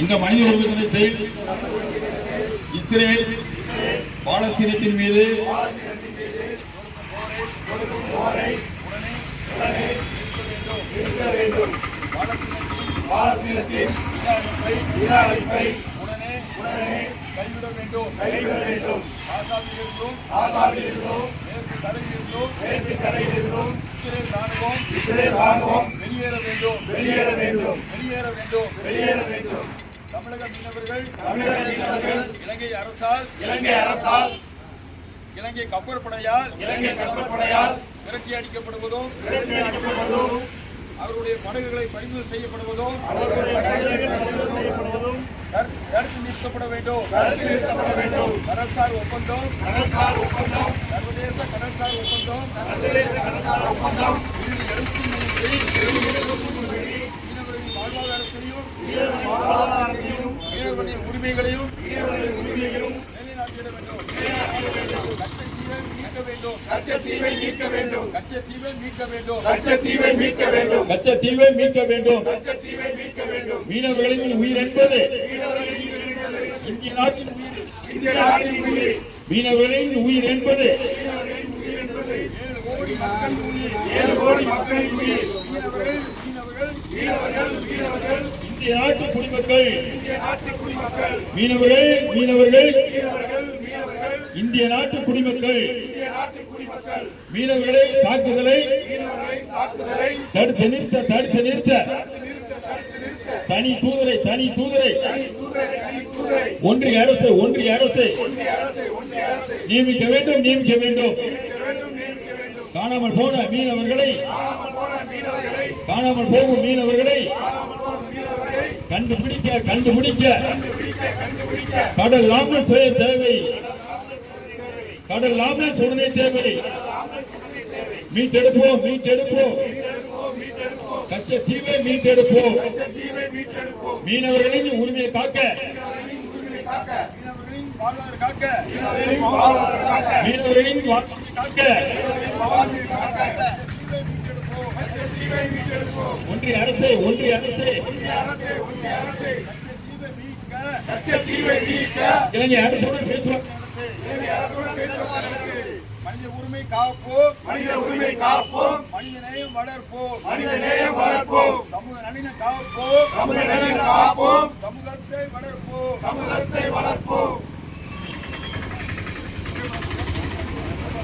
இந்த மனித உரிமை தினத்தில் இஸ்ரேல் பாலஸ்தீனத்தின் மீது பாலஸ்தீனத்தின் நில உடனே உடனே கைவிட வேண்டும். கைவிட வேண்டும் ஆசாமிலிருந்தும் ஆசாமிலிருந்தும் மேற்கு கரையிலிருந்தும் மேற்கு கரையிலிருந்தும் இஸ்ரேல் ராணுவம் இஸ்ரேல் ராணுவம் வெளியேற வேண்டும். வெளியேற வேண்டும். வெளியேற வேண்டும். வெளியேற வேண்டும். தமிழக மீனவர்கள் தமிழக மீனவர்கள் இலங்கை அரசால் இலங்கை அரசால் இலங்கை கப்பற்படையால் இலங்கை கப்பற்படையால் விரட்டி அடிக்கப்படுவதும் விரட்டி அடிக்கப்படுவதும் அவருடைய படகுகளை பறிமுதல் செய்யப்படுவதும் கருத்து நிறுத்தப்பட வேண்டும். நிறுத்தப்பட வேண்டும். கடல்சார் ஒப்பந்தம் கடல்சார் ஒப்பந்தம் சர்வதேச கடல்சார் ஒப்பந்தம் சர்வதேச கடல்சார் ஒப்பந்தம் மீனவர்களின் கச்சத்தீவை மீட்க வேண்டும். கச்சத்தீவை மீட்க வேண்டும். கச்சத்தீவை மீட்க வேண்டும். கச்சத்தீவை மீட்க வேண்டும். கச்சத்தீவை மீட்க வேண்டும். மீனவர்களின் உயிர் என்பது இந்திய நாட்டின் உயிர். இந்திய நாட்டின் உயிர். மீனவர்களின் உயிர் என்பது ஏழு கோடி மக்களின் உயிர். மீனவர்கள் மீனவர்கள். மீனவர்கள் இந்திய நாட்டு குடிமக்கள். மீனவர்கள். மீனவர்கள் இந்திய நாட்டு குடிமக்கள் மீனவர்களை தாக்குதலை தடுத்து நிறுத்த தடுத்து நிறுத்த தனி தூதரை தனி தூதரை ஒன்றிய அரசு ஒன்றிய அரசு நியமிக்க வேண்டும் நியமிக்க வேண்டும். காணாமல் போன மீனவர்களை காணாமல் போகும் மீனவர்களை கண்டுபிடிக்க கண்டுபிடிக்க. கடல் ஆம்புலன்ஸ் செய்ய தேவை. கடல் ஆம்புலன்ஸ் உடனே தேவை மீட்டெடுப்போம் மீட்டெடுப்போம் கச்சத்தீவை மீட்டெடுப்போம் மீனவர்களின் உரிமையை காக்க மீனவர்களின் காக்க. மீனவர்களின் வாழ்க்கையை ஒன்றிய அரசு ஒன்றிய அரசு. இளைஞர் அரசோட பேசுவாங்க மனித உரிமை காப்போம். மனித உரிமை காப்போம். மனித நேயம் வளர்ப்போம். மனித நேயம் வளர்ப்போம் சமூக காப்போம் காப்போம். சமூகத்தை வளர்ப்போம். சமூகத்தை வளர்ப்போம்.